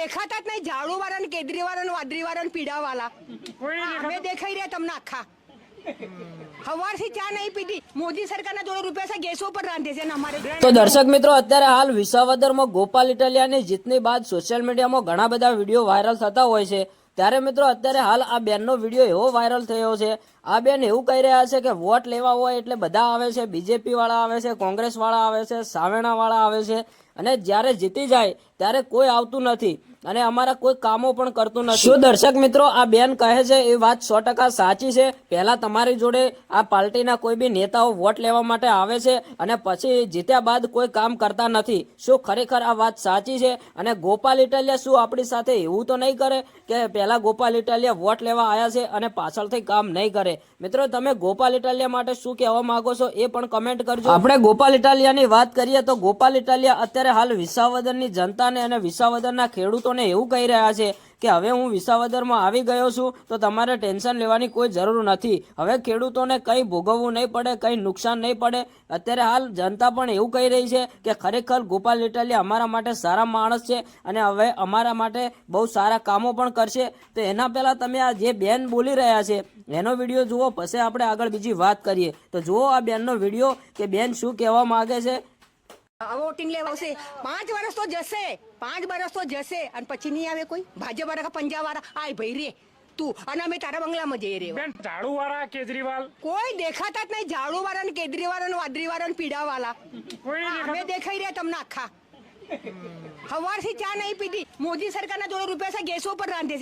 દેખાતા જ નહીં. ઝાડુ વાળા ને કેદરી વાળા ને વાદળી વાળા ને પીડા વાળા નહીં અમે દેખાઈ રહ્યા તમને આખા. સવારથી ચા નહીં પીધી. મોદી સરકારના જોડે રૂપિયા છે ગેસો રાંધે છે અમારે. તો દર્શક મિત્રો અત્યારે હાલ વિસાવદરમાં ગોપાલ ઇટાલિયાની જીતની બાદ સોશિયલ મીડિયામાં ઘણા બધા વીડિયો વાયરલ થતા હોય છે. ત્યારે મિત્રો અત્યારે હાલ આ બેનનો વીડિયો એવો વાયરલ થયો છે. આ બેન એવું કહી રહ્યા છે કે વોટ લેવા હોય એટલે બધા આવે છે બીજેપી વાળા આવે છે, કોંગ્રેસ વાળા આવે છે સાવેણા વાળા આવે છે. અને જ્યારે જીતી જાય ત્યારે કોઈ આવતું નથી અને અમારા કોઈ કામો પણ કરતું નથી. શું દર્શક મિત્રો આ બેન કહે છે એ વાત સો ટકા સાચી છે? પહેલા તમારી જોડે આ પાર્ટીના કોઈ બી નેતાઓ વોટ લેવા માટે આવે છે અને પછી જીત્યા બાદ કોઈ કામ કરતા નથી. શું ખરેખર આ વાત સાચી છે? અને ગોપાલ ઇટાલિયા શું આપણી સાથે એવું તો નહીં કરે કે પહેલા ગોપાલ ઇટાલિયા વોટ લેવા આવ્યા છે અને પાછળથી કામ નહીં કરે. મિત્રો, તમે ગોપાલ ઇટાલિયા માટે શું કહેવા માંગો છો એ પણ કમેન્ટ કરજો. આપણે ગોપાલ ઇટાલિયાની વાત કરીએ તો ગોપાલ ઇટાલિયા અત્યારે હાલ વિસાવદરની જનતાને અને વિસાવદરના ખેડૂતોને એવું કહી રહ્યા છે કે હવે હું વિસાવદરમાં આવી ગયો છું, તો તમારે ટેન્શન લેવાની કોઈ જરૂર નથી. હવે ખેડૂતોને કંઈ ભોગવવું નહીં પડે, કંઈ નુકસાન નહીં પડે. અત્યારે હાલ જનતા પણ એવું કહી રહી છે કે ખરેખર ગોપાલ ઇટાલિયા અમારા માટે સારા માણસ છે અને હવે અમારા માટે બહુ સારા કામો પણ કરશે. તો એના પહેલાં તમે આ જે બેન બોલી રહ્યા છે, એનો વીડિયો જુઓ, પછી આપણે આગળ બીજી વાત કરીએ. તો જુઓ આ બેનનો વીડિયો કે બેન શું કહેવા માગે છે. વોટિંગ લેવા આવશે. પાંચ વર્ષ તો જશે. પાંચ વર્ષ તો જશે. અને પછી નહીં આવે કોઈ? ભાજપ વાળા કે પંજાબ વાળા? આય ભાઈ રે. તું અને અમે તારા બંગલામાં જઈ રહ્યો. બેન ઝાડુ વાળા કેજરીવાલ. કોઈ દેખાતા જ નહીં. ઝાડુ વાળા ને કેજરીવાલ ને વાદરી વાળા ને પીડા વાળા અમે દેખાઈ રહ્યા તમને આખા. સવારથી ચા નહીં પીધી. મોદી સરકારના જોડે રૂપિયા ગેસો પર રાંધે છે.